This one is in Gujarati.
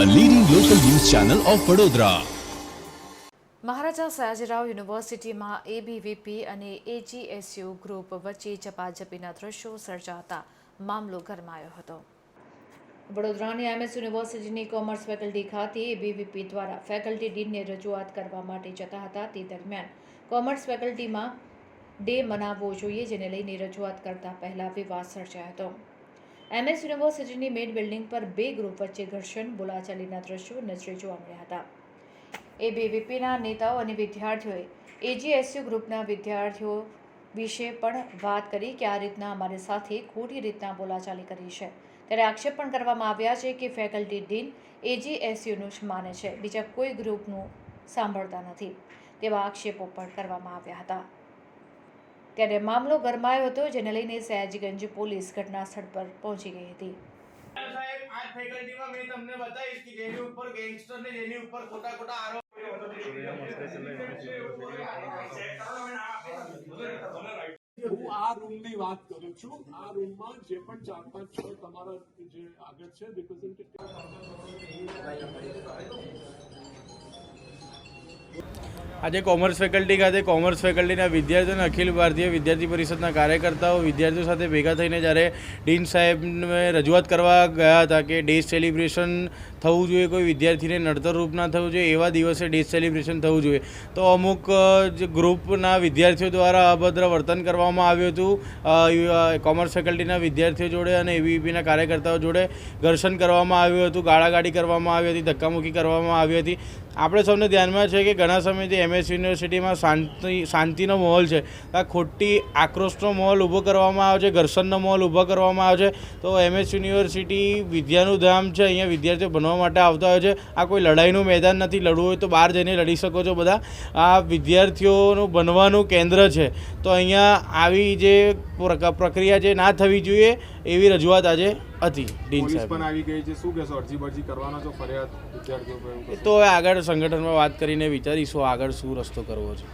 ચેનલ ઓફ વડોદરા મહારાજા સયાજીરાવ યુનિવર્સિટીમાં એબીવીપી અને એજીએસયુ ગ્રુપ વચ્ચે ઝપાઝપીના દ્રશ્યો સર્જાતા મામલો ગરમાયો હતો. વડોદરાની એમએસ યુનિવર્સિટીની કોમર્સ ફેકલ્ટી ખાતે એબીવીપી દ્વારા ફેકલ્ટી ડીનને રજૂઆત કરવા માટે જતા હતા. તે દરમિયાન કોમર્સ ફેકલ્ટીમાં ડે મનાવવો જોઈએ, જેને લઈને રજૂઆત કરતા પહેલા વિવાદ સર્જાયો હતો. એમએસ યુનિવર્સિટીની મેઇન બિલ્ડિંગ પર બે ગ્રુપ વચ્ચે ઘર્ષણ, બોલાચાલીના દ્રશ્યો નજરે જોવા મળ્યા હતા. એબીવીપીના નેતાઓ અને વિદ્યાર્થીઓએ એજીએસયુ ગ્રુપના વિદ્યાર્થીઓ વિશે પણ વાત કરી કે આ રીતના અમારી સાથે ખોટી રીતના બોલાચાલી કરી છે. ત્યારે આક્ષેપ પણ કરવામાં આવ્યા છે કે ફેકલ્ટી ડીન એજીએસયુનું જ માને છે. બીજા કોઈ ગ્રુપનું સાંભળતા નથી. તેવા આક્ષેપો પણ કરવામાં આવ્યા હતા. ત્યારે મામલો ગરમાયો હતો જેને લઈને સયાજીગંજ પોલીસ ઘટના સ્થળ પર પહોંચી ગઈ હતી. સાહેબ આ ફેકલ્ટીમાં મેં તમને બતાવીશ કે જેની ઉપર ગેંગસ્ટર ને જેની ઉપર ખોટા ખોટા આરોપ હું આ રૂમની વાત કરું છું. આ રૂમમાં જે પણ ચાર પાંચ છ તમારા જે આગળ છે રિપ્રેઝેન્ટેટિવ આજે કોમર્સ ફેકલ્ટી ખાતે કોમર્સ ફેકલ્ટીના વિદ્યાર્થીઓ અને અખિલ ભારતીય વિદ્યાર્થી પરિષદના કાર્યકર્તાઓ વિદ્યાર્થીઓ સાથે ભેગા થઈને જ્યારે ડીન સાહેબને રજૂઆત કરવા ગયા હતા કે ડે સેલિબ્રેશન થવું જોઈએ, કોઈ વિદ્યાર્થીને નડતરરૂપ ના થવું જોઈએ, એવા દિવસે ડે સેલિબ્રેશન થવું જોઈએ. તો અમુક જે ગ્રુપના વિદ્યાર્થીઓ દ્વારા અભદ્ર વર્તન કરવામાં આવ્યું હતું. કોમર્સ ફેકલ્ટીના વિદ્યાર્થીઓ જોડે અને એબીવીપીના કાર્યકર્તાઓ જોડે ઘર્ષણ કરવામાં આવ્યું હતું ગાળાગાડી કરવામાં આવી હતી, ધક્કામુક્કી કરવામાં આવી હતી. આપણે સૌને ધ્યાનમાં છે કે ઘણા સમયથી એમએસ યુનિવર્સિટીમાં શાંતિ, શાંતિનો માહોલ છે. આ ખોટી આક્રોશનો માહોલ ઊભો કરવામાં આવે છે, ઘર્ષણનો માહોલ ઊભો કરવામાં આવે છે. તો એમએસ યુનિવર્સિટી વિદ્યાનું ધામ છે, અહીંયા વિદ્યાર્થીઓ ભણવા માટે આવતા હોય છે. આ કોઈ લડાઈનું મેદાન નથી, લડવું હોય તો બહાર જઈને લડી શકો છો બધા. આ વિદ્યાર્થીઓનું બનવાનું કેન્દ્ર છે. તો અહીંયા આવી જે પ્રક- પ્રક્રિયા છે, ના થવી જોઈએ એવી રજૂઆત આજે હતી ડીન સાહેબ. પણ આવી ગઈ છે. શું કહેશો? અરજી બરજી કરવાનો છો ફરિયાદ વિદ્યાર્થીઓ? તો હવે આગળ સંગઠનમાં વાત કરીને વિચારીશું આગળ શું રસ્તો કરવો છે.